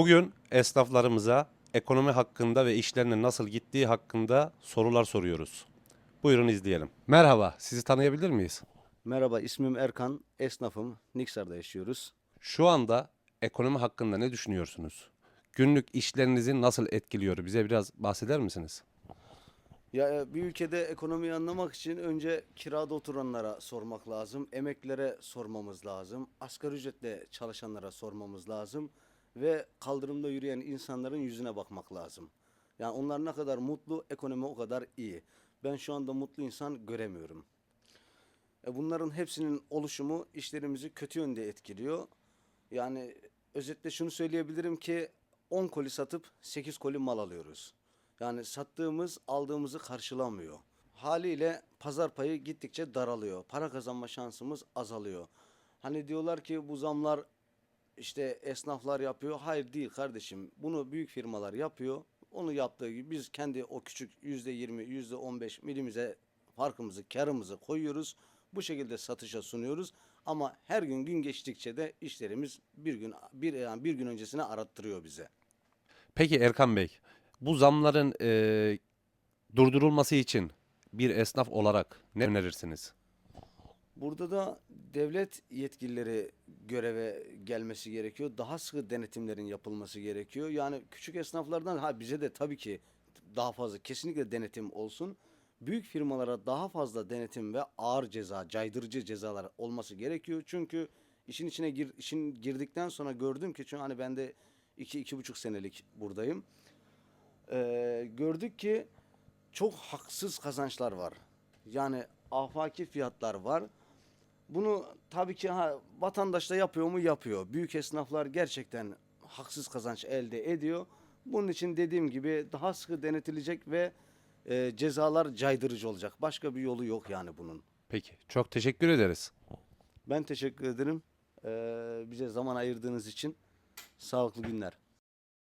Bugün esnaflarımıza ekonomi hakkında ve işlerinin nasıl gittiği hakkında sorular soruyoruz. Buyurun izleyelim. Merhaba, sizi tanıyabilir miyiz? Merhaba ismim Erkan, esnafım. Niksar'da yaşıyoruz. Şu anda ekonomi hakkında ne düşünüyorsunuz? Günlük işlerinizi nasıl etkiliyor? Bize biraz bahseder misiniz? Ya e, bir ülkede ekonomiyi anlamak için önce kirada oturanlara sormak lazım, emeklilere sormamız lazım, asgari ücretle çalışanlara sormamız lazım ve kaldırımda yürüyen insanların yüzüne bakmak lazım. Yani onlar ne kadar mutlu, ekonomi o kadar iyi. Ben şu anda mutlu insan göremiyorum. E bunların hepsinin oluşumu işlerimizi kötü yönde etkiliyor. Yani özetle şunu söyleyebilirim ki 10 koli satıp 8 koli mal alıyoruz. Yani sattığımız aldığımızı karşılamıyor. Haliyle pazar payı gittikçe daralıyor. Para kazanma şansımız azalıyor. Hani diyorlar ki bu zamlar işte esnaflar yapıyor. Hayır değil kardeşim. Bunu büyük firmalar yapıyor. Onu yaptığı gibi biz kendi o küçük yüzde yirmi, yüzde on beş milimize farkımızı, karımızı koyuyoruz. Bu şekilde satışa sunuyoruz. Ama her gün gün geçtikçe de işlerimiz bir gün bir yani bir gün öncesine arattırıyor bize. Peki Erkan Bey, bu zamların eee, durdurulması için bir esnaf olarak ne önerirsiniz? Burada da devlet yetkilileri göreve gelmesi gerekiyor. Daha sıkı denetimlerin yapılması gerekiyor. Yani küçük esnaflardan ha bize de tabii ki daha fazla kesinlikle denetim olsun. Büyük firmalara daha fazla denetim ve ağır ceza, caydırıcı cezalar olması gerekiyor. Çünkü işin içine gir, işin girdikten sonra gördüm ki çünkü hani ben de iki, iki buçuk senelik buradayım. Ee, gördük ki çok haksız kazançlar var. Yani afaki fiyatlar var. Bunu tabii ki ha, vatandaş da yapıyor mu? Yapıyor. Büyük esnaflar gerçekten haksız kazanç elde ediyor. Bunun için dediğim gibi daha sıkı denetilecek ve e, cezalar caydırıcı olacak. Başka bir yolu yok yani bunun. Peki, çok teşekkür ederiz. Ben teşekkür ederim. Ee, bize zaman ayırdığınız için sağlıklı günler.